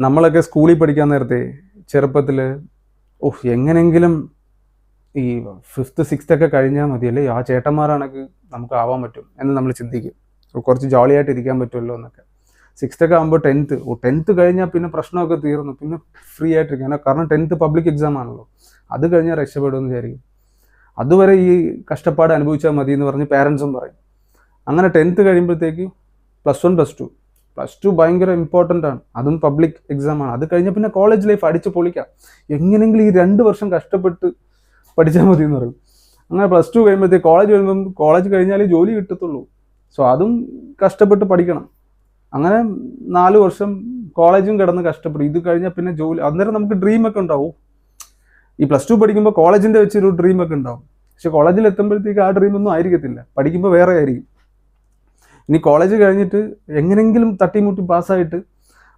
നമ്മളൊക്കെ സ്കൂളിൽ പഠിക്കാൻ നേരത്തെ ചെറുപ്പത്തിൽ ഓഹ് എങ്ങനെങ്കിലും ഈ ഫിഫ്ത്ത് സിക്സ്ത് ഒക്കെ കഴിഞ്ഞാൽ മതി. അല്ലേ? ആ ചേട്ടന്മാരാണെങ്കിൽ നമുക്ക് ആവാൻ പറ്റും എന്ന് നമ്മൾ ചിന്തിക്കും. കുറച്ച് ജോളിയായിട്ട് ഇരിക്കാൻ പറ്റുമല്ലോ എന്നൊക്കെ. സിക്സ്ത്ത് ഒക്കെ ആകുമ്പോൾ ടെൻത്ത് ഓ ടെൻത്ത് കഴിഞ്ഞാൽ പിന്നെ പ്രശ്നമൊക്കെ തീർന്നു. പിന്നെ ഫ്രീ ആയിട്ടിരിക്കാൻ കാരണം ടെൻത്ത് പബ്ലിക് എക്സാം ആണല്ലോ. അത് കഴിഞ്ഞാൽ രക്ഷപ്പെടുമെന്ന് വിചാരിക്കും. അതുവരെ ഈ കഷ്ടപ്പാട് അനുഭവിച്ചാൽ മതി എന്ന് പറഞ്ഞ് പാരൻസും പറയും. അങ്ങനെ ടെൻത്ത് കഴിയുമ്പോഴത്തേക്ക് plus one plus two plus two ഭയങ്കര ഇമ്പോർട്ടന്റ് ആണ്. അതും പബ്ലിക് എക്സാം ആണ്. അത് കഴിഞ്ഞാൽ പിന്നെ കോളേജ് ലൈഫ് അടിച്ച് പൊളിക്കാം. എങ്ങനെയെങ്കിലും ഈ രണ്ട് വർഷം കഷ്ടപ്പെട്ട് പഠിച്ചാൽ മതി എന്ന് പറയും. അങ്ങനെ പ്ലസ് ടു കഴിയുമ്പോഴത്തേക്ക് കോളേജ് കഴിയുമ്പം കോളേജ് കഴിഞ്ഞാലേ ജോലി കിട്ടത്തുള്ളൂ. സോ അതും കഷ്ടപ്പെട്ട് പഠിക്കണം. അങ്ങനെ നാല് വർഷം കോളേജും കിടന്ന് കഷ്ടപ്പെടും. ഇത് കഴിഞ്ഞാൽ പിന്നെ ജോലി അന്നേരം നമുക്ക് ഡ്രീം ഒക്കെ ഉണ്ടാവും. ഈ പ്ലസ് ടു പഠിക്കുമ്പോൾ കോളേജിന്റെ വെച്ചൊരു ഡ്രീം ഒക്കെ ഉണ്ടാവും. പക്ഷെ കോളേജിൽ എത്തുമ്പോഴത്തേക്ക് ആ ഡ്രീം ഒന്നും ആയിരിക്കത്തില്ല. പഠിക്കുമ്പോൾ വേറെ ആയിരിക്കും. ഇനി കോളേജ് കഴിഞ്ഞിട്ട് എങ്ങനെങ്കിലും തട്ടിമുട്ടി പാസ്സായിട്ട്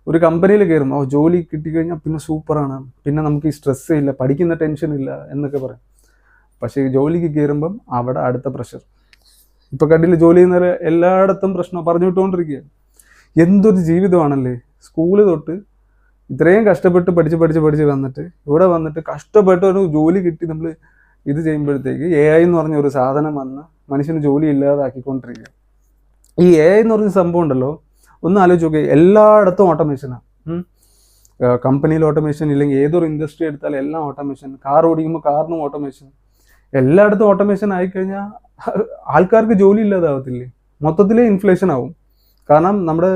ഒരു കമ്പനിയിൽ കയറും ഓ ജോലി കിട്ടിക്കഴിഞ്ഞാൽ പിന്നെ സൂപ്പറാണ് പിന്നെ നമുക്ക് ഈ സ്ട്രെസ് ഇല്ല പഠിക്കുന്ന ടെൻഷൻ ഇല്ല എന്നൊക്കെ പറയും. പക്ഷേ ജോലിക്ക് കയറുമ്പം അവിടെ അടുത്ത പ്രഷർ ഇപ്പം കണ്ടില്ല ജോലി ചെയ്യുന്നവർ എല്ലായിടത്തും പ്രശ്നം പറഞ്ഞു വിട്ടുകൊണ്ടിരിക്കുകയാണ് എന്തൊരു ജീവിതമാണല്ലേ? സ്കൂൾ തൊട്ട് ഇത്രയും കഷ്ടപ്പെട്ട് പഠിച്ച് പഠിച്ച് പഠിച്ച് വന്നിട്ട് ഇവിടെ വന്നിട്ട് കഷ്ടപ്പെട്ട് ഒരു ജോലി കിട്ടി നമ്മൾ ഇത് ചെയ്യുമ്പോഴത്തേക്ക് എ ഐ എന്ന് പറഞ്ഞ ഒരു സാധനം വന്ന് മനുഷ്യന് ജോലി ഇല്ലാതാക്കിക്കൊണ്ടിരിക്കുക ഈ എ എന്ന് പറഞ്ഞ സംഭവം ഉണ്ടല്ലോ. ഒന്ന് ആലോചിച്ച് നോക്കി എല്ലായിടത്തും ഓട്ടോമേഷനാണ് കമ്പനിയിൽ ഓട്ടോമേഷൻ ഇല്ലെങ്കിൽ ഏതൊരു ഇൻഡസ്ട്രി എടുത്താലും എല്ലാം ഓട്ടോമേഷൻ കാർ ഓടിക്കുമ്പോൾ കാറിനും ഓട്ടോമേഷൻ എല്ലായിടത്തും ഓട്ടോമേഷൻ ആയിക്കഴിഞ്ഞാൽ ആൾക്കാർക്ക് ജോലി ഇല്ലാതാവത്തില്ലേ? മൊത്തത്തിലേ ഇൻഫ്ലേഷൻ ആവും. കാരണം നമ്മുടെ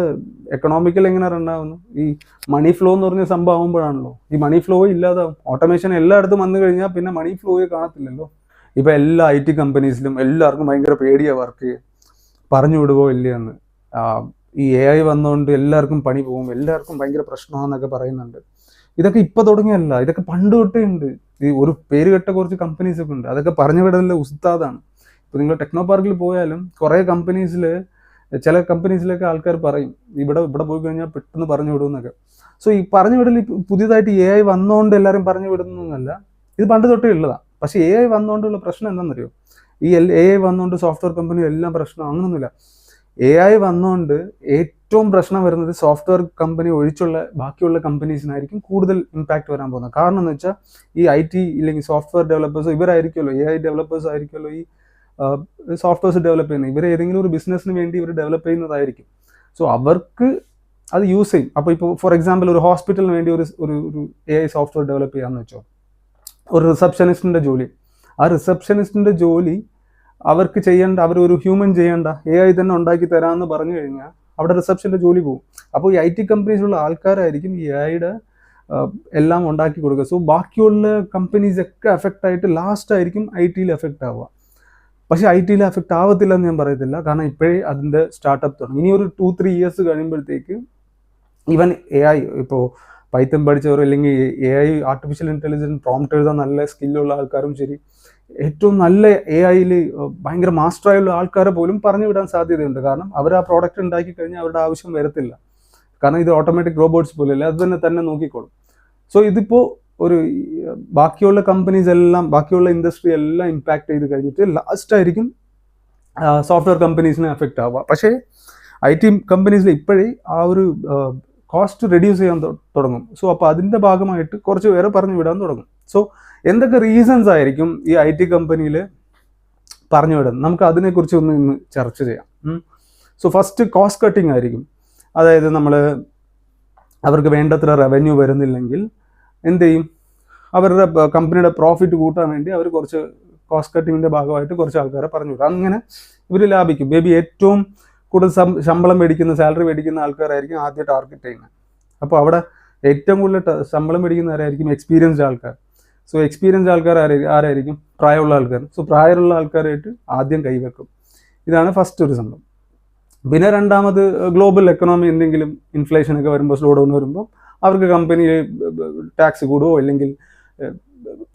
എക്കണോമിക്കൽ എങ്ങനെ റൺ ആവുന്നു? ഈ മണി ഫ്ലോ എന്ന് പറഞ്ഞ സംഭവം ആവുമ്പോഴാണല്ലോ. ഈ മണി ഫ്ലോ ഇല്ലാതാവും. ഓട്ടോമേഷൻ എല്ലായിടത്തും വന്നു കഴിഞ്ഞാൽ പിന്നെ മണി ഫ്ലോയെ കാണത്തില്ലല്ലോ. ഇപ്പം എല്ലാ ഐ ടി കമ്പനീസിലും എല്ലാവർക്കും ഭയങ്കര പേടിയാണ് വർക്ക് ചെയ്യാൻ പറഞ്ഞു വിടുവോ ഇല്ലയെന്ന്. എന്ന് ഈ എ ഐ വന്നുകൊണ്ട് എല്ലാവർക്കും പണി പോകും എല്ലാവർക്കും ഭയങ്കര പ്രശ്നമാണെന്നൊക്കെ പറയുന്നുണ്ട്. ഇതൊക്കെ ഇപ്പൊ തുടങ്ങിയല്ല ഇതൊക്കെ പണ്ട് തൊട്ടേ ഉണ്ട് ഈ ഒരു പേര് കേട്ട കുറച്ച് കമ്പനീസ് ഒക്കെ ഉണ്ട്. അതൊക്കെ പറഞ്ഞു വിടലിലെ ഉസ്താദാണ്. ഇപ്പൊ നിങ്ങൾ ടെക്നോ പാർക്കിൽ പോയാലും കുറെ കമ്പനീസിൽ ചില കമ്പനീസിലൊക്കെ ആൾക്കാർ പറയും ഇവിടെ ഇവിടെ പോയി കഴിഞ്ഞാൽ പെട്ടെന്ന് പറഞ്ഞു വിടുമെന്നൊക്കെ. സോ ഈ പറഞ്ഞു വിടൽ പുതിയതായിട്ട് എ ഐ വന്നുകൊണ്ട് എല്ലാവരും പറഞ്ഞു വിടുന്നൊന്നുമല്ല ഇത് പണ്ട് തൊട്ടേ ഉള്ളതാണ് പക്ഷേ എ ഐ വന്നുകൊണ്ടുള്ള പ്രശ്നം എന്താണെന്നറിയോ ഈ എൽ എ ഐ വന്നുകൊണ്ട് സോഫ്റ്റ്വെയർ കമ്പനി എല്ലാം പ്രശ്നം അങ്ങനൊന്നുമില്ല. എ ഐ വന്നുകൊണ്ട് ഏറ്റവും പ്രശ്നം വരുന്നത് സോഫ്റ്റ്വെയർ കമ്പനി ഒഴിച്ചുള്ള ബാക്കിയുള്ള കമ്പനീസിനായിരിക്കും കൂടുതൽ ഇമ്പാക്ട് വരാൻ പോകുന്നത്. കാരണം എന്ന് വെച്ചാൽ ഈ ഐ ടി ഇല്ലെങ്കിൽ സോഫ്റ്റ്വെയർ ഡെവലപ്പേഴ്സ് ഇവരായിരിക്കുമല്ലോ. എ ഐ ഡെവലപ്പേഴ്സ് ആയിരിക്കുമല്ലോ ഈ സോഫ്റ്റ്വെയർസ് ഡെവലപ്പ് ചെയ്യുന്നത്. ഇവർ ഏതെങ്കിലും ഒരു ബിസിനസ്സിന് വേണ്ടി ഇവർ ഡെവലപ്പ് ചെയ്യുന്നതായിരിക്കും. സോ അവർക്ക് അത് യൂസ് ചെയ്യും. അപ്പോൾ ഇപ്പോൾ ഫോർ എക്സാമ്പിൾ ഒരു ഹോസ്പിറ്റലിന് വേണ്ടി ഒരു ഒരു എ ഐ സോഫ്റ്റ്വെയർ ഡെവലപ്പ് ചെയ്യാമെന്ന് വെച്ചോ. ഒരു റിസപ്ഷനിസ്റ്റിന്റെ ജോലി. ആ റിസപ്ഷനിസ്റ്റിന്റെ ജോലി അവർക്ക് ചെയ്യേണ്ട അവർ ഒരു ഹ്യൂമൻ ചെയ്യേണ്ട എ ഐ തന്നെ ഉണ്ടാക്കി തരാമെന്ന് പറഞ്ഞു കഴിഞ്ഞാൽ അവിടെ റിസപ്ഷന്റെ ജോലി പോകും. അപ്പോൾ ഈ ഐ ടി കമ്പനീസിലുള്ള ആൾക്കാരായിരിക്കും ഈ ഐയുടെ എല്ലാം ഉണ്ടാക്കി കൊടുക്കുക. സോ ബാക്കിയുള്ള കമ്പനീസ് ഒക്കെ എഫക്റ്റ് ആയിട്ട് ലാസ്റ്റ് ആയിരിക്കും ഐ ടിയിൽ എഫക്റ്റ് ആവുക. പക്ഷേ ഐ ടിയിൽ എഫക്റ്റ് ആവത്തില്ല എന്ന് ഞാൻ പറയത്തില്ല. കാരണം ഇപ്പോഴേ അതിന്റെ സ്റ്റാർട്ടപ്പ് തുടങ്ങി. ഇനി ഒരു ടു ത്രീ ഇയേഴ്സ് കഴിയുമ്പോഴത്തേക്ക് ഈവൻ എ ഐ ഇപ്പോൾ പൈത്തം പഠിച്ചവർ അല്ലെങ്കിൽ A I artificial intelligence prompt എഴുതാൻ നല്ല സ്കില്ലുള്ള ആൾക്കാരും ശരി ഏറ്റവും നല്ല എ ഐയിൽ ഭയങ്കര മാസ്റ്ററായുള്ള ആൾക്കാരെ പോലും പറഞ്ഞു വിടാൻ സാധ്യതയുണ്ട്. കാരണം അവർ ആ പ്രോഡക്റ്റ് ഉണ്ടാക്കി കഴിഞ്ഞാൽ അവരുടെ ആവശ്യം വരത്തില്ല. കാരണം ഇത് ഓട്ടോമാറ്റിക് റോബോട്ട്സ് പോലെയല്ല അത് തന്നെ തന്നെ നോക്കിക്കോളും. സോ ഇതിപ്പോൾ ഒരു ബാക്കിയുള്ള കമ്പനീസ് എല്ലാം ബാക്കിയുള്ള ഇൻഡസ്ട്രി എല്ലാം ഇമ്പാക്ട് ചെയ്ത് കഴിഞ്ഞിട്ട് ലാസ്റ്റ് ആയിരിക്കും സോഫ്റ്റ്വെയർ കമ്പനീസിനെ എഫക്റ്റ് ആവുക. പക്ഷേ ഐ ടി കമ്പനീസിൽ ഇപ്പോഴേ ആ ഒരു കോസ്റ്റ് റെഡ്യൂസ് ചെയ്യാൻ തുടങ്ങും. സോ അപ്പോൾ അതിന്റെ ഭാഗമായിട്ട് കുറച്ച് പേരെ പറഞ്ഞു വിടാൻ തുടങ്ങും. സോ എന്തൊക്കെ റീസൺസ് ആയിരിക്കും ഈ ഐ ടി കമ്പനിയിൽ പറഞ്ഞു വിടുന്നത്? നമുക്ക് അതിനെക്കുറിച്ച് ഒന്ന് ഇന്ന് ചർച്ച ചെയ്യാം. സോ ഫസ്റ്റ് കോസ്റ്റ് കട്ടിങ് ആയിരിക്കും. അതായത് നമ്മൾ അവർക്ക് വേണ്ടത്ര റവന്യൂ വരുന്നില്ലെങ്കിൽ എന്ത് ചെയ്യും? അവരുടെ കമ്പനിയുടെ പ്രോഫിറ്റ് കൂട്ടാൻ വേണ്ടി അവർ കുറച്ച് കോസ്റ്റ് കട്ടിങ്ങിന്റെ ഭാഗമായിട്ട് കുറച്ച് ആൾക്കാരെ പറഞ്ഞു വിടും. അങ്ങനെ ഇവർ ലാഭിക്കും. മേ ബി ഏറ്റവും കൂടുതൽ ശമ്പളം മേടിക്കുന്ന സാലറി മേടിക്കുന്ന ആൾക്കാരായിരിക്കും ആദ്യം ടാർഗറ്റ് ചെയ്യുന്നത്. അപ്പോൾ അവിടെ ഏറ്റവും കൂടുതൽ ശമ്പളം മേടിക്കുന്നവരായിരിക്കും എക്സ്പീരിയൻസ്ഡ് ആൾക്കാർ. സോ എക്സ്പീരിയൻസ് ആൾക്കാർ ആരായിരിക്കും? പ്രായമുള്ള ആൾക്കാർ. സോ പ്രായമുള്ള ആൾക്കാരായിട്ട് ആദ്യം കൈവെക്കും. ഇതാണ് ഫസ്റ്റ് ഒരു സംഭവം. പിന്നെ രണ്ടാമത് ഗ്ലോബൽ എക്കണോമി എന്തെങ്കിലും ഇൻഫ്ലേഷൻ ഒക്കെ വരുമ്പോൾ സ്ലോ ഡൗൺ വരുമ്പോൾ അവർക്ക് കമ്പനി ടാക്സ് കൂടുവോ അല്ലെങ്കിൽ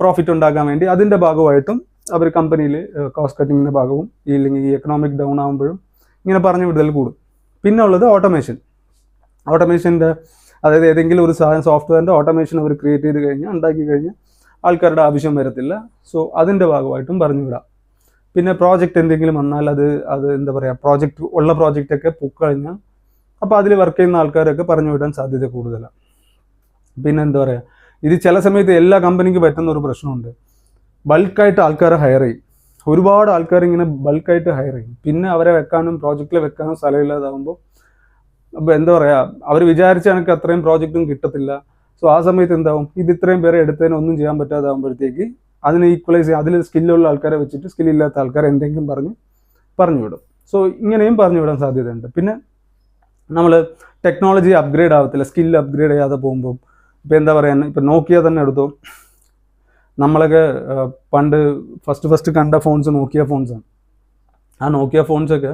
പ്രോഫിറ്റ് ഉണ്ടാക്കാൻ വേണ്ടി അതിന്റെ ഭാഗമായിട്ടും അവർ കമ്പനിയിൽ കോസ്റ്റ് കട്ടിങ്ങിന്റെ ഭാഗവും ഇല്ലെങ്കിൽ ഈ എക്കണോമിക് ഡൗൺ ആകുമ്പോഴും ഇങ്ങനെ പറഞ്ഞു വിടുതൽ കൂടും. പിന്നെ ഉള്ളത് ഓട്ടോമേഷൻ ഓട്ടോമേഷന്റെ അതായത് ഏതെങ്കിലും ഒരു സാധനം സോഫ്റ്റ്വെയറിന്റെ ഓട്ടോമേഷൻ അവർ ക്രിയേറ്റ് ചെയ്ത് കഴിഞ്ഞാൽ ഉണ്ടാക്കി കഴിഞ്ഞാൽ ആൾക്കാരുടെ ആവശ്യം വരത്തില്ല. സോ അതിന്റെ ഭാഗമായിട്ടും പറഞ്ഞു വിടാം. പിന്നെ പ്രോജക്റ്റ് എന്തെങ്കിലും വന്നാൽ അത് അത് എന്താ പറയുക പ്രോജക്റ്റ് ഉള്ള പ്രോജക്റ്റൊക്കെ പൊക്കഴിഞ്ഞാൽ അപ്പോൾ അതിൽ വർക്ക് ചെയ്യുന്ന ആൾക്കാരൊക്കെ പറഞ്ഞു വിടാൻ സാധ്യത കൂടുതലാണ്. പിന്നെ എന്താ പറയുക ഇത് ചില സമയത്ത് എല്ലാ കമ്പനിക്കും പറ്റുന്ന ഒരു പ്രശ്നമുണ്ട്. ബൾക്കായിട്ട് ആൾക്കാരെ ഹയർ ചെയ്യും. ഒരുപാട് ആൾക്കാർ ഇങ്ങനെ ബൾക്കായിട്ട് ഹയർ ചെയ്യും. പിന്നെ അവരെ വെക്കാനും പ്രോജക്റ്റിൽ വെക്കാനും സ്ഥലമില്ലാതാകുമ്പോൾ അപ്പോൾ എന്താ പറയുക അവർ വിചാരിച്ച എനിക്ക് അത്രയും പ്രോജക്റ്റും കിട്ടത്തില്ല. സോ ആ സമയത്ത് എന്താവും? ഇത് ഇത്രയും പേരെ എടുത്തതിന് ഒന്നും ചെയ്യാൻ പറ്റാതാകുമ്പോഴത്തേക്ക് അതിനെ ഈക്വലൈസ് ചെയ്യാം അതിൽ സ്കില്ലുള്ള ആൾക്കാരെ വെച്ചിട്ട് സ്കില്ലില്ലാത്ത ആൾക്കാരെ എന്തെങ്കിലും പറഞ്ഞ് പറഞ്ഞു വിടും. സോ ഇങ്ങനെയും പറഞ്ഞു വിടാൻ സാധ്യതയുണ്ട്. പിന്നെ നമ്മൾ ടെക്നോളജി അപ്ഗ്രേഡ് ആവത്തില്ല സ്കിൽ അപ്ഗ്രേഡ് ചെയ്യാതെ പോകുമ്പോൾ ഇപ്പോൾ എന്താ പറയുക ഇപ്പം നോക്കിയ തന്നെ എടുത്തു? നമ്മളൊക്കെ പണ്ട് ഫസ്റ്റ് ഫസ്റ്റ് കണ്ട ഫോൺസ് നോക്കിയ ഫോൺസാണ് ആ നോക്കിയ ഫോൺസൊക്കെ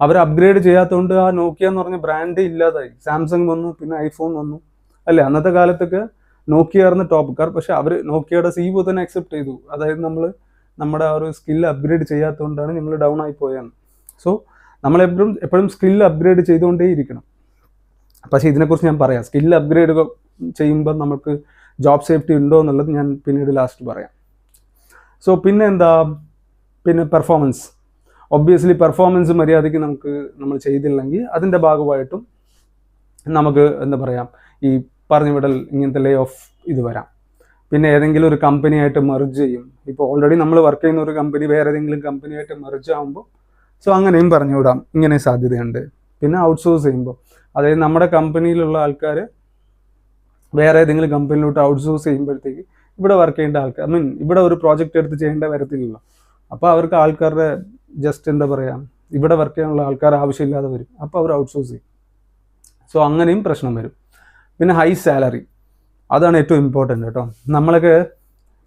അവർ അപ്ഗ്രേഡ് ചെയ്യാത്തതുകൊണ്ട് ആ നോക്കിയ എന്ന് പറഞ്ഞ ബ്രാൻഡ് ഇല്ലാതായി. സാംസങ് വന്നു പിന്നെ ഐഫോൺ വന്നു. അല്ലേ? അന്നത്തെ കാലത്തൊക്കെ നോക്കിയ ആയിരുന്നു ടോപ്പ് കാർ പക്ഷെ അവർ നോക്കിയയുടെ സീവോ തന്നെ അക്സെപ്റ്റ് ചെയ്തു. അതായത് നമ്മൾ നമ്മുടെ ആ ഒരു സ്കിൽ അപ്ഗ്രേഡ് ചെയ്യാത്തതുകൊണ്ടാണ് ഞങ്ങൾ ഡൗൺ ആയി പോയെന്ന്. സോ നമ്മളെപ്പോഴും എപ്പോഴും സ്കിൽ അപ്ഗ്രേഡ് ചെയ്തുകൊണ്ടേ ഇരിക്കണം. പക്ഷേ ഇതിനെക്കുറിച്ച് ഞാൻ പറയാം. സ്കിൽ അപ്ഗ്രേഡ് ചെയ്യുമ്പോൾ നമുക്ക് ജോബ് സേഫ്റ്റി ഉണ്ടോ എന്നുള്ളത് ഞാൻ പിന്നീട് ലാസ്റ്റ് പറയാം. സോ പിന്നെ എന്താ പിന്നെ പെർഫോമൻസ് ഒബ്വിയസ്ലി പെർഫോമൻസ് മര്യാദയ്ക്ക് നമുക്ക് നമ്മൾ ചെയ്തില്ലെങ്കിൽ അതിന്റെ ഭാഗമായിട്ടും നമുക്ക് എന്താ പറയാം ഈ പറഞ്ഞു വിടൽ ഇങ്ങനത്തെ ലേ ഓഫ് ഇത് വരാം. പിന്നെ ഏതെങ്കിലും ഒരു കമ്പനിയായിട്ട് മെർജ് ചെയ്യും. ഇപ്പോൾ ഓൾറെഡി നമ്മൾ വർക്ക് ചെയ്യുന്ന ഒരു കമ്പനി വേറെ ഏതെങ്കിലും കമ്പനിയായിട്ട് മെർജ് ആകുമ്പോൾ സോ അങ്ങനെയും പറഞ്ഞു വിടാം. ഇങ്ങനെ സാധ്യതയുണ്ട്. പിന്നെ ഔട്ട്സോഴ്സ് ചെയ്യുമ്പോൾ അതായത് നമ്മുടെ കമ്പനിയിലുള്ള ആൾക്കാർ വേറെ ഏതെങ്കിലും കമ്പനിയിലോട്ട് ഔട്ട്സോഴ്സ് ചെയ്യുമ്പോഴത്തേക്ക് ഇവിടെ വർക്ക് ചെയ്യേണ്ട ആൾക്കാർ ഐ മീൻ ഇവിടെ ഒരു പ്രോജക്റ്റ് എടുത്ത് ചെയ്യേണ്ട വരത്തില്ലല്ലോ. അപ്പോൾ അവർക്ക് ആൾക്കാരുടെ ജസ്റ്റ് എന്താ പറയുക ഇവിടെ വർക്ക് ചെയ്യാനുള്ള ആൾക്കാർ ആവശ്യമില്ലാതെ വരും. അപ്പോൾ അവർ ഔട്ട്സോഴ്സ് ചെയ്യും. സോ അങ്ങനെയും പ്രശ്നം വരും. പിന്നെ ഹൈ സാലറി അതാണ് ഏറ്റവും ഇമ്പോർട്ടന്റ് കേട്ടോ. നമ്മളൊക്കെ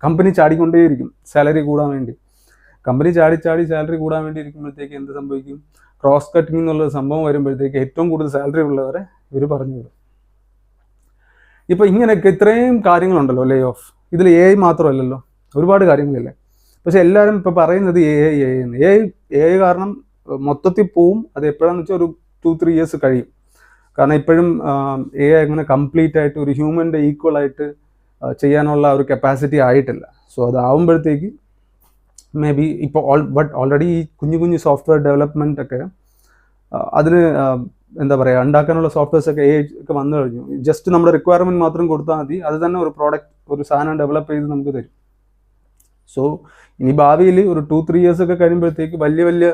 കമ്പനി ചാടിക്കൊണ്ടേയിരിക്കും സാലറി കൂടാൻ വേണ്ടി. കമ്പനി ചാടി ചാടി സാലറി കൂടാൻ വേണ്ടി ഇരിക്കുമ്പോഴത്തേക്ക് എന്ത് സംഭവിക്കും? ക്രോസ് കട്ടിംഗ് എന്നുള്ള സംഭവം വരുമ്പോഴത്തേക്ക് ഏറ്റവും കൂടുതൽ സാലറി ഉള്ളവരെ ഇവർ പറഞ്ഞു വിടും. ഇപ്പോൾ ഇങ്ങനെയൊക്കെ ഇത്രയും കാര്യങ്ങളുണ്ടല്ലോ ലേ ഓഫ് ഇതിൽ എ ഐ മാത്രമല്ലല്ലോ. ഒരുപാട് കാര്യങ്ങളില്ലേ? പക്ഷെ എല്ലാവരും ഇപ്പോൾ പറയുന്നത് എ ഐ എ എന്ന് എ ഐ എ ഐ കാരണം മൊത്തത്തിൽ പോവും. അത് എപ്പോഴാന്ന് വെച്ചാൽ ഒരു ടു ത്രീ ഇയേഴ്സ് കഴിയും. കാരണം ഇപ്പോഴും എ ഐ അങ്ങനെ കംപ്ലീറ്റ് ആയിട്ട് ഒരു ഹ്യൂമന്റെ ഈക്വൽ ആയിട്ട് ചെയ്യാനുള്ള ഒരു കപ്പാസിറ്റി ആയിട്ടില്ല. സോ അതാവുമ്പോഴത്തേക്ക് മേ ബി ഇപ്പോൾ ഓൾ ബട്ട് ഓൾറെഡി ഈ കുഞ്ഞു കുഞ്ഞു സോഫ്റ്റ്വെയർ ഡെവലപ്മെന്റ് ഒക്കെ അതിന് എന്താ പറയുക ഉണ്ടാക്കാനുള്ള സോഫ്റ്റ്വെയർസ് ഒക്കെ എ ഒക്കെ വന്നു കഴിഞ്ഞു. ജസ്റ്റ് നമ്മുടെ റിക്വയർമെന്റ് മാത്രം കൊടുത്താൽ മതി. അത് തന്നെ ഒരു പ്രോഡക്റ്റ് ഒരു സാധനം ഡെവലപ്പ് ചെയ്ത് നമുക്ക് തരും. സോ ഇനി ഭാവിയിൽ ഒരു ടു ത്രീ ഇയേഴ്സ് ഒക്കെ കഴിയുമ്പോഴത്തേക്ക് വലിയ വലിയ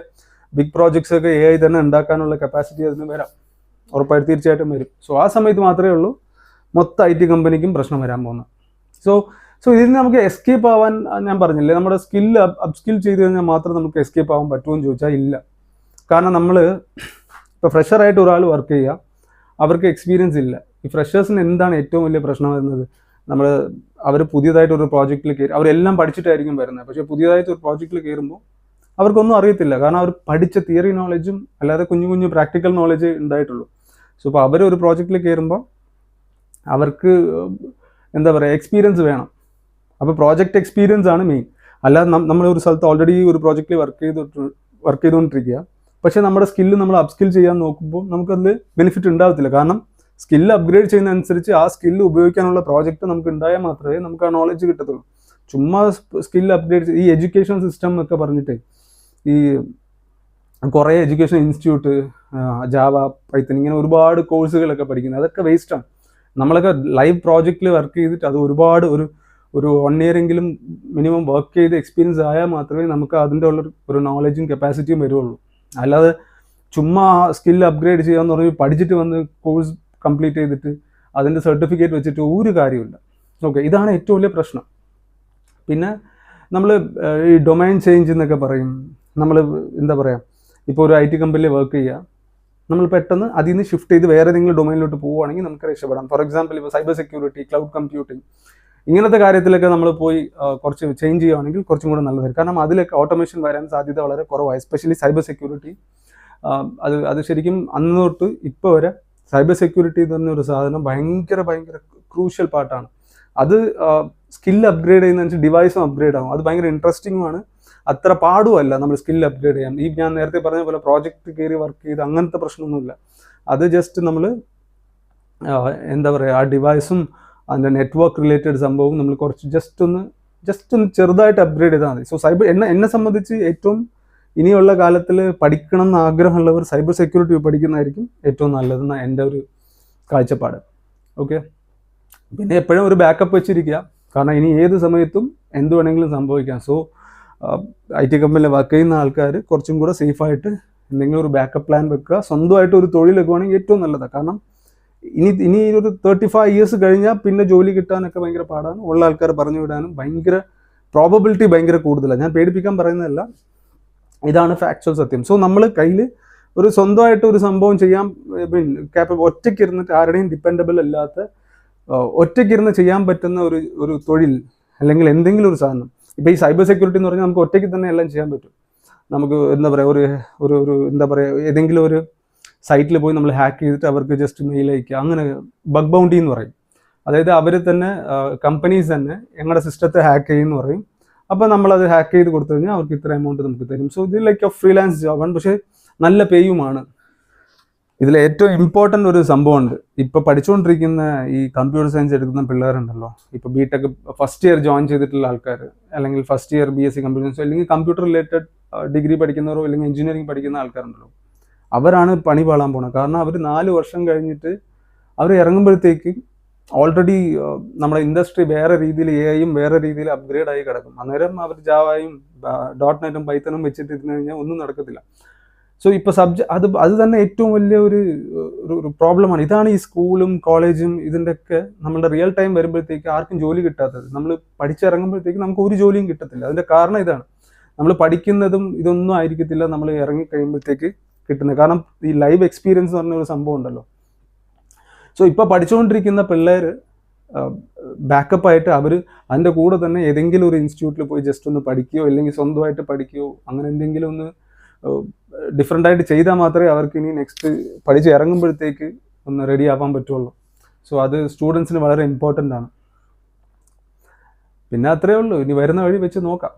ബിഗ് പ്രോജക്ട്സ് ഒക്കെ എ ഐ തന്നെ ഉണ്ടാക്കാനുള്ള കപ്പാസിറ്റി അതിന് വരാം. ഉറപ്പായിട്ട് തീർച്ചയായിട്ടും വരും. സോ ആ സമയത്ത് മാത്രമേ ഉള്ളൂ മൊത്തം ഐ ടി കമ്പനിക്കും പ്രശ്നം വരാൻ പോകുന്നത്. സോ സോ ഇതിന് നമുക്ക് എസ്കേപ്പ് ആവാൻ ഞാൻ പറഞ്ഞില്ലേ നമ്മുടെ സ്കില്ല് അപ്സ്കിൽ ചെയ്ത് കഴിഞ്ഞാൽ മാത്രം നമുക്ക് എസ്കേപ്പ് ആവാൻ പറ്റുമെന്ന് ചോദിച്ചാൽ ഇല്ല. കാരണം നമ്മൾ ഇപ്പോൾ ഫ്രഷറായിട്ട് ഒരാൾ വർക്ക് ചെയ്യുക അവർക്ക് എക്സ്പീരിയൻസ് ഇല്ല. ഈ ഫ്രഷേഴ്സിന് എന്താണ് ഏറ്റവും വലിയ പ്രശ്നം വരുന്നത്? നമ്മൾ അവർ പുതിയതായിട്ട് ഒരു പ്രോജക്റ്റിൽ കയറി അവരെല്ലാം പഠിച്ചിട്ടായിരിക്കും വരുന്നത്. പക്ഷേ പുതിയതായിട്ട് ഒരു പ്രോജക്റ്റിൽ കയറുമ്പോൾ അവർക്കൊന്നും അറിയത്തില്ല. കാരണം അവർ പഠിച്ച തിയറി നോളജും അല്ലാതെ കുഞ്ഞു കുഞ്ഞു പ്രാക്ടിക്കൽ നോളജ് ഉണ്ടായിട്ടുള്ളൂ. സോ അപ്പോൾ അവർ ഒരു പ്രോജക്റ്റിൽ കയറുമ്പോൾ അവർക്ക് എന്താ പറയുക എക്സ്പീരിയൻസ് വേണം. അപ്പോൾ പ്രോജക്റ്റ് എക്സ്പീരിയൻസ് ആണ് മെയിൻ അല്ലാതെ നമ്മൾ ഒരു സ്ഥലത്ത് ഓൾറെഡി ഒരു പ്രോജക്റ്റിൽ വർക്ക് ചെയ്തിട്ട് വർക്ക് ചെയ്തുകൊണ്ടിരിക്കുക പക്ഷേ നമ്മുടെ സ്കില്ല് നമ്മൾ അപ്സ്കിൽ ചെയ്യാൻ നോക്കുമ്പോൾ നമുക്കതിൽ ബെനിഫിറ്റ് ഉണ്ടാവത്തില്ല. കാരണം സ്കില്ല് അപ്ഗ്രേഡ് ചെയ്യുന്നതനുസരിച്ച് ആ സ്കില്ല് ഉപയോഗിക്കാനുള്ള പ്രോജക്റ്റ് നമുക്ക് ഉണ്ടായാൽ മാത്രമേ നമുക്ക് ആ നോളജ് കിട്ടത്തുള്ളൂ. ചുമ്മാ സ്കില്ല് അപ്ഗ്രേഡ് ഈ എഡ്യൂക്കേഷൻ സിസ്റ്റം എന്നൊക്കെ പറഞ്ഞിട്ട് ഈ കുറേ എഡ്യൂക്കേഷൻ ഇൻസ്റ്റിറ്റ്യൂട്ട് ജാവ പൈത്തൻ ഇങ്ങനെ ഒരുപാട് കോഴ്സുകളൊക്കെ പഠിക്കുന്നത്. അതൊക്കെ വേസ്റ്റാണ് നമ്മളൊക്കെ ലൈവ് പ്രോജക്റ്റിൽ വർക്ക് ചെയ്തിട്ട് അത് ഒരുപാട് ഒരു ഒരു വൺ ഇയർ എങ്കിലും മിനിമം വർക്ക് ചെയ്ത് എക്സ്പീരിയൻസ് ആയാൽ മാത്രമേ നമുക്ക് അതിന്റെ ഉള്ള ഒരു നോളജും കപ്പാസിറ്റിയും വരുള്ളൂ. അല്ലാതെ ചുമ്മാ സ്കിൽ അപ്ഗ്രേഡ് ചെയ്യാമെന്ന് പറഞ്ഞ് പഠിച്ചിട്ട് വന്ന് കോഴ്സ് കംപ്ലീറ്റ് ചെയ്തിട്ട് അതിന്റെ സർട്ടിഫിക്കറ്റ് വെച്ചിട്ട് ഒരു കാര്യമില്ല ഓക്കെ ഇതാണ് ഏറ്റവും വലിയ പ്രശ്നം. പിന്നെ നമ്മൾ ഈ ഡൊമൈൻ ചേഞ്ച് എന്നൊക്കെ പറയും. നമ്മൾ എന്താ പറയുക ഇപ്പോൾ ഒരു ഐ ടി കമ്പനിയിൽ വർക്ക് ചെയ്യുക നമ്മൾ പെട്ടെന്ന് അതിൽ നിന്ന് ഷിഫ്റ്റ് ചെയ്ത് വേറെ ഏതെങ്കിലും ഡൊമൈനിലോട്ട് പോവുകയാണെങ്കിൽ നമുക്ക് രക്ഷപ്പെടാം. ഫോർ എക്സാമ്പിൾ ഇപ്പോൾ സൈബർ സെക്യൂരിറ്റി ക്ലൗഡ് കമ്പ്യൂട്ടിംഗ് ഇങ്ങനത്തെ കാര്യത്തിലൊക്കെ നമ്മൾ പോയി കുറച്ച് ചേഞ്ച് ചെയ്യുകയാണെങ്കിൽ കുറച്ചും കൂടെ നല്ലതായിരിക്കും. കാരണം അതിലൊക്കെ ഓട്ടോമേഷൻ വരാൻ സാധ്യത വളരെ കുറവാണ് എസ്പെഷ്യലി സൈബർ സെക്യൂരിറ്റി അത് അത് ശരിക്കും അന്ന് തൊട്ട് ഇപ്പോൾ വരെ സൈബർ സെക്യൂരിറ്റി എന്ന് പറഞ്ഞൊരു സാധനം ഭയങ്കര ഭയങ്കര ക്രൂഷ്യൽ പാർട്ടാണ് അത് സ്കിൽ അപ്ഗ്രേഡ് ചെയ്യുന്നതനുസരിച്ച് ഡിവൈസും അപ്ഗ്രേഡ് ആകും അത് ഭയങ്കര ഇൻട്രസ്റ്റിംഗ് ആണ്. അത്ര പാടുമല്ല. നമ്മൾ സ്കിൽ അപ്ഗ്രേഡ് ചെയ്യാൻ. ഈ ഞാൻ നേരത്തെ പറഞ്ഞ പോലെ പ്രോജക്റ്റ് കയറി വർക്ക് ചെയ്ത് അങ്ങനത്തെ പ്രശ്നമൊന്നുമില്ല. അത് ജസ്റ്റ് നമ്മൾ എന്താ പറയുക ആ ഡിവൈസും അതിന്റെ നെറ്റ്വർക്ക് റിലേറ്റഡ് സംഭവം നമ്മൾ കുറച്ച് ജസ്റ്റ് ഒന്ന് ജസ്റ്റ് ഒന്ന് ചെറുതായിട്ട് അപ്ഗ്രേഡ് ചെയ്താൽ മതി. സോ സൈബർ എന്നെ എന്നെ സംബന്ധിച്ച് ഏറ്റവും ഇനിയുള്ള കാലത്തിൽ പഠിക്കണം എന്ന് ആഗ്രഹമുള്ളവർ സൈബർ സെക്യൂരിറ്റി പഠിക്കുന്നതായിരിക്കും ഏറ്റവും നല്ലതെന്ന എന്റെ ഒരു കാഴ്ചപ്പാട്. ഓക്കെ പിന്നെ എപ്പോഴും ഒരു ബാക്കപ്പ് വെച്ചിരിക്കുക. കാരണം ഇനി ഏത് സമയത്തും എന്ത് വേണമെങ്കിലും സംഭവിക്കാം. സോ ഐ ടി കമ്പനിയിൽ വർക്ക് ചെയ്യുന്ന ആൾക്കാർ കുറച്ചും കൂടെ സേഫായിട്ട് എന്തെങ്കിലും ഒരു ബാക്കപ്പ് പ്ലാൻ വെക്കുക. സ്വന്തമായിട്ട് ഒരു തൊഴിൽ വെക്കുവാണെങ്കിൽ ഏറ്റവും നല്ലതാണ് കാരണം ഇനി ഇനി ഒരു തേർട്ടി ഫൈവ് ഇയേഴ്സ് കഴിഞ്ഞാൽ പിന്നെ ജോലി കിട്ടാനൊക്കെ ഭയങ്കര പാടാണ്. ഉള്ള ആൾക്കാർ പറഞ്ഞു വിടാനും ഭയങ്കര പ്രോബബിലിറ്റി ഭയങ്കര കൂടുതലാണ് ഞാൻ പേടിപ്പിക്കാൻ പറയുന്നതല്ല. ഇതാണ് ഫാക്ച്വൽ സത്യം. സോ നമ്മൾ കയ്യിൽ ഒരു സ്വന്തമായിട്ട് ഒരു സംഭവം ചെയ്യാൻ മീൻ കാപ്പബിൾ ഒറ്റയ്ക്ക് ഇരുന്നിട്ട് ആരുടെയും ഡിപ്പെൻഡബിൾ അല്ലാത്ത ഒറ്റയ്ക്ക് ഇരുന്ന് ചെയ്യാൻ പറ്റുന്ന ഒരു ഒരു തൊഴിൽ അല്ലെങ്കിൽ എന്തെങ്കിലും ഒരു സാധനം ഇപ്പോൾ ഈ സൈബർ സെക്യൂരിറ്റി എന്ന് പറഞ്ഞാൽ നമുക്ക് ഒറ്റയ്ക്ക് തന്നെ എല്ലാം ചെയ്യാൻ പറ്റും. നമുക്ക് എന്താ പറയുക ഒരു ഒരു ഒരു എന്താ പറയുക ഏതെങ്കിലും ഒരു സൈറ്റിൽ പോയി നമ്മൾ ഹാക്ക് ചെയ്തിട്ട് അവർക്ക് ജസ്റ്റ് മെയിൽ അയക്കുക. അങ്ങനെ ബഗ് ബൗണ്ടി എന്ന് പറയും. അതായത് അവർ തന്നെ കമ്പനീസ് തന്നെ ഞങ്ങളുടെ സിസ്റ്റത്തെ ഹാക്ക് ചെയ്യുമെന്ന് പറയും. അപ്പോൾ നമ്മളത് ഹാക്ക് ചെയ്ത് കൊടുത്തു കഴിഞ്ഞാൽ അവർക്ക് ഇത്ര എമൗണ്ട് നമുക്ക് തരും. സോ ഇത് ലൈക്ക് എ ഫ്രീലാൻസ് ജോബാണ് പക്ഷേ നല്ല പേയുമാണ് ഇതിൽ ഏറ്റവും ഇമ്പോർട്ടന്റ് ഒരു സംഭവമുണ്ട്. ഇപ്പോൾ പഠിച്ചുകൊണ്ടിരിക്കുന്ന ഈ കമ്പ്യൂട്ടർ സയൻസ് എടുക്കുന്ന പിള്ളേരുണ്ടല്ലോ. ഇപ്പോൾ B tech first year join ചെയ്തിട്ടുള്ള ആൾക്കാർ അല്ലെങ്കിൽ first year B S C computer science അല്ലെങ്കിൽ കമ്പ്യൂട്ടർ റിലേറ്റഡ് ഡിഗ്രി പഠിക്കുന്നവരോ അല്ലെങ്കിൽ എഞ്ചിനീയറിംഗ് പഠിക്കുന്ന ആൾക്കാരുണ്ടല്ലോ. അവരാണ് പണി പാളാൻ പോണത്. കാരണം അവർ നാല് വർഷം കഴിഞ്ഞിട്ട് അവർ ഇറങ്ങുമ്പോഴത്തേക്ക് ഓൾറെഡി നമ്മുടെ ഇൻഡസ്ട്രി വേറെ രീതിയിൽ എ ഐയും വേറെ രീതിയിൽ അപ്ഗ്രേഡ് ആയി കിടക്കും. അന്നേരം അവർ ജാവായും ഡോട്ട് നെറ്റും പൈത്തനും വെച്ചിട്ട് ഇരുന്ന് കഴിഞ്ഞാൽ ഒന്നും നടക്കത്തില്ല. സോ ഇപ്പോൾ സബ്ജ അത് അത് തന്നെ ഏറ്റവും വലിയ ഒരു ഒരു പ്രോബ്ലമാണ് ഇതാണ് ഈ സ്കൂളും കോളേജും ഇതിന്റെയൊക്കെ നമ്മുടെ റിയൽ ടൈം വരുമ്പോഴത്തേക്ക് ആർക്കും ജോലി കിട്ടാത്തത്. നമ്മൾ പഠിച്ചിറങ്ങുമ്പോഴത്തേക്ക് നമുക്ക് ഒരു ജോലിയും കിട്ടത്തില്ല. അതിന്റെ കാരണം ഇതാണ്. നമ്മൾ പഠിക്കുന്നതും ഇതൊന്നും ആയിരിക്കത്തില്ല നമ്മൾ ഇറങ്ങി കഴിയുമ്പോഴത്തേക്ക് കിട്ടുന്നത്. കാരണം ഈ ലൈവ് എക്സ്പീരിയൻസ് എന്ന് പറഞ്ഞ ഒരു സംഭവം ഉണ്ടല്ലോ. സോ ഇപ്പോൾ പഠിച്ചുകൊണ്ടിരിക്കുന്ന പിള്ളേർ ബാക്കപ്പ് ആയിട്ട് അവർ അതിന്റെ കൂടെ തന്നെ ഏതെങ്കിലും ഒരു ഇൻസ്റ്റിറ്റ്യൂട്ടിൽ പോയി ജസ്റ്റ് ഒന്ന് പഠിക്കുകയോ അല്ലെങ്കിൽ സ്വന്തമായിട്ട് പഠിക്കുകയോ അങ്ങനെ എന്തെങ്കിലും ഒന്ന് ഡിഫറെന്റ് ആയിട്ട് ചെയ്താൽ മാത്രമേ അവർക്ക് ഇനി നെക്സ്റ്റ് പഠിച്ച് ഇറങ്ങുമ്പോഴത്തേക്ക് ഒന്ന് റെഡി ആവാൻ പറ്റുള്ളൂ. സോ അത് സ്റ്റുഡൻസിന് വളരെ ഇമ്പോർട്ടന്റ് ആണ്. പിന്നെ അത്രയേ ഉള്ളൂ. ഇനി വരുന്ന വഴി വെച്ച് നോക്കാം.